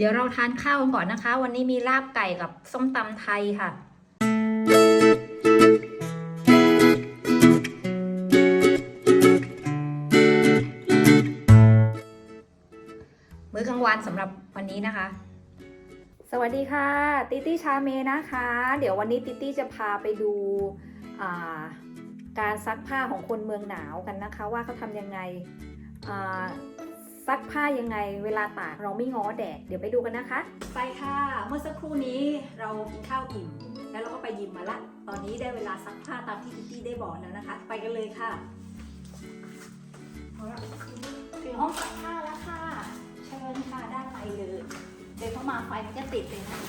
เดี๋ยวเราทานข้าวกันก่อนนะคะ วันนี้มีลาบไก่กับส้มตำไทยค่ะมื้อกลางวันสำหรับวันนี้นะคะ สวัสดีค่ะ ติตี้ชาเมนะคะ เดี๋ยววันนี้ติตี้จะพาไปดูการซักผ้าของคนเมืองหนาวกันนะคะ ว่าเขาทำยังไง ซักผ้ายังไงเวลาตากเราไม่ง้อแดด เดี๋ยวไปดูกันนะคะ ไปค่ะ เมื่อสักครู่นี้เรากินข้าวอิ่ม แล้วเราก็ไปยิมมาละ ตอนนี้ได้เวลาซักผ้าตามที่ติตี้ได้บอกแล้วนะคะ ไปกันเลยค่ะเอาละถึงห้องซักผ้าแล้วค่ะ เชิญค่ะด้านในเลย เดินเข้ามาไฟมันจะติดเลยนะ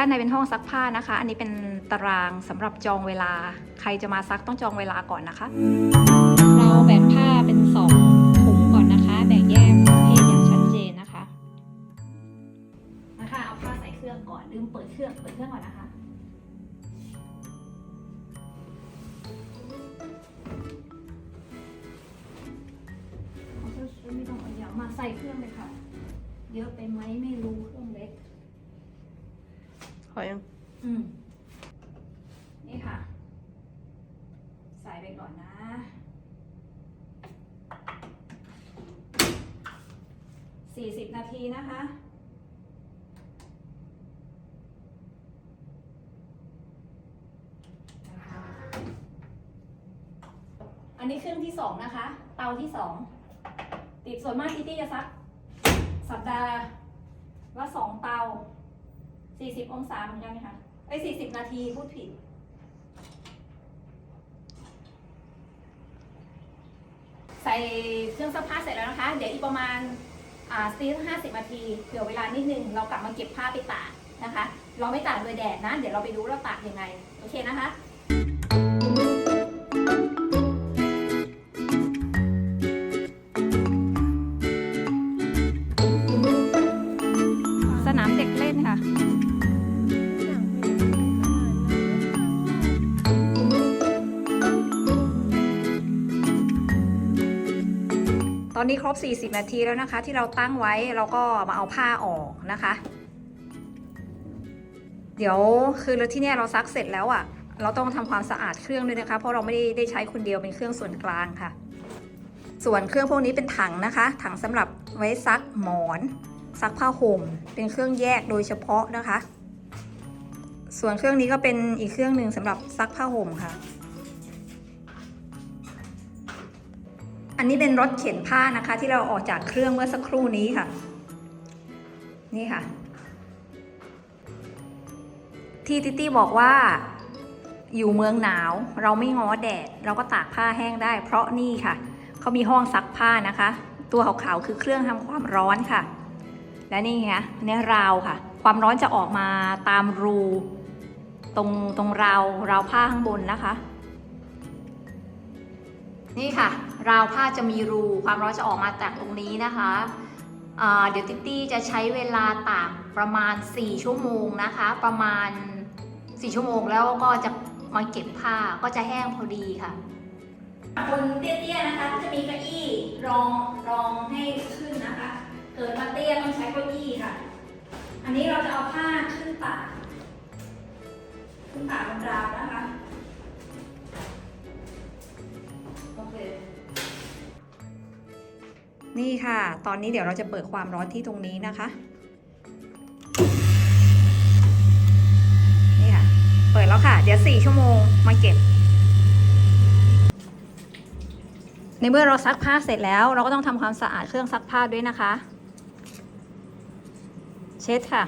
ด้านในเป็นห้องซักผ้านะคะ อันนี้เป็นตารางสำหรับจองเวลา ใครจะมาซักต้องจองเวลาก่อนนะคะ เราแบ่งผ้าเป็นสองถุงก่อนนะคะ แบ่งแยกประเภทอย่างชัดเจนนะคะ นะคะ เอาผ้าใส่เครื่องก่อน ลืมเปิดเครื่อง เปิดเครื่องก่อนนะคะเอาเสื้อไม่ต้องเอายาวมาใส่เครื่องเลยค่ะ เยอะไปไหมไม่รู้เครื่องเล็กข อยังอืมนี่ค่ะ ใส่ไปก่อนนะ สี่สิบนาทีนะคะ อันนี้เครื่องที่สองนะคะ เตาที่สอง ติดส่วนมากที่ที่จะซัก สัปดาห์ว่าสองเตา สิบองศาเหมือนกันไหมคะไอ้สี่สิบนาทีพูดผิด ใส่เครื่องซักผ้าเสร็จแล้วนะคะ เดี๋ยวอีกประมาณอ่าสีห้าสิบนาทีเผื่อเวลานิดนึง เรากลับมาเก็บผ้าไปตากนะคะ เราไม่ตากโดยแดดนะ เดี๋ยวเราไปดูเราตากยังไง โอเคนะคะ สนามเด็กเล่นค่ะ ตอนนี้ครบ 40 นาทีแล้วนะคะ ที่เราตั้งไว้เราก็มาเอาผ้าออกนะคะ เดี๋ยวคือแล้วที่เนี่ยเราซักเสร็จแล้วอะ่ะ เราต้องทำความสะอาดเครื่องด้วยนะคะ เพราะเราไม่ได้ได้ใช้คนเดียวเป็นเครื่องส่วนกลางค่ะ ส่วนเครื่องพวกนี้เป็นถังนะคะ ถังสำหรับไว้ซักหมอน ซักผ้าห่ม เป็นเครื่องแยกโดยเฉพาะนะคะ ส่วนเครื่องนี้ก็เป็นอีกเครื่องหนึ่งสำหรับซักผ้าห่มค่ะ อันนี้เป็นรถเข็นผ้านะคะ ที่เราออกจากเครื่องเมื่อสักครู่นี้ค่ะ นี่ค่ะ ที่ติตี้บอกว่าอยู่เมืองหนาวเราไม่ง้อแดด เราก็ตากผ้าแห้งได้ เพราะนี่ค่ะ เขามีห้องซักผ้านะคะ ตัวขาวๆคือเครื่องทำความร้อนค่ะ และนี่ค่ะเนี่ยราวค่ะ ความร้อนจะออกมาตามรู ตรงตรงราวราวผ้าข้างบนนะคะ นี่ค่ะ ราวผ้าจะมีรู ความร้อนจะออกมาจากตรงนี้นะคะเดี๋ยวติ๊ตี้จะใช้เวลาตากประมาณ 4 ชั่วโมงนะคะ ประมาณ 4 ชั่วโมงแล้วก็จะมาเก็บผ้าก็จะแห้งพอดีค่ะคนเตี้ยๆนะคะก็จะมีเก้าอี้รองรองให้ขึ้นนะคะ เกิดมาเตี้ยต้องใช้เก้าอี้ค่ะ อันนี้เราจะเอาผ้าขึ้นตากขึ้นตากบนราวนะคะโอเคนี่ค่ะ ตอนนี้เดี๋ยวเราจะเปิดความร้อนที่ตรงนี้นะคะ นี่ค่ะ เปิดแล้วค่ะ เดี๋ยว4ชั่วโมงมาเก็บ ในเมื่อเราซักผ้าเสร็จแล้ว เราก็ต้องทำความสะอาดเครื่องซักผ้าด้วยนะคะ เช็ดค่ะ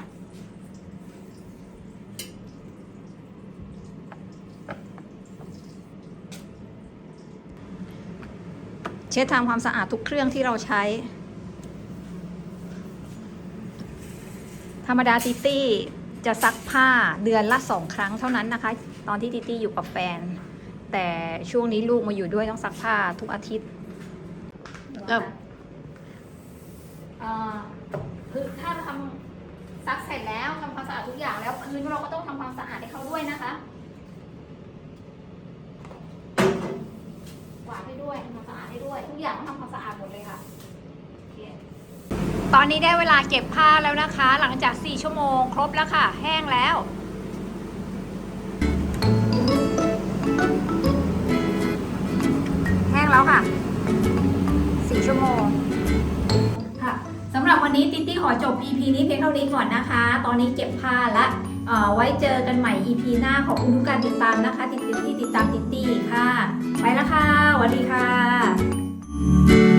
เช็ดทำความสะอาดทุกเครื่องที่เราใช้ ธรรมดาติตี้จะซักผ้าเดือนละสองครั้งเท่านั้นนะคะ ตอนที่ติตี้อยู่กับแฟน แต่ช่วงนี้ลูกมาอยู่ด้วยต้องซักผ้าทุกอาทิตย์ก็อ่าคือถ้าเราทำ ซักเสร็จแล้วทำความสะอาดทุกอย่างแล้วพื้นเราก็ต้องทำความสะอาดให้เขาด้วยนะคะกวาดให้ด้วยทำความสะอาดให้ด้วย ทุกอย่างต้องทำความสะอาดหมดเลยค่ะโอเคอนนี้ได้เวลาเก็บผ้าแล้วนะคะ หลังจาก 4 ชั่วโมงครบแล้วค่ะ แห้งแล้วแห้งแล้วค่ะ วันนี้ติ๊ตี้ขอจบ EP นี้เพียงเท่านี้ก่อนนะคะ ตอนนี้เก็บผ้าละไว้เจอกันใหม่ EP หน้าขอบคุณทุกการติดตามนะคะ ติดที่ติดตามติ๊ตี้ค่ะ ไปแล้วค่ะสวัสดีค่ะ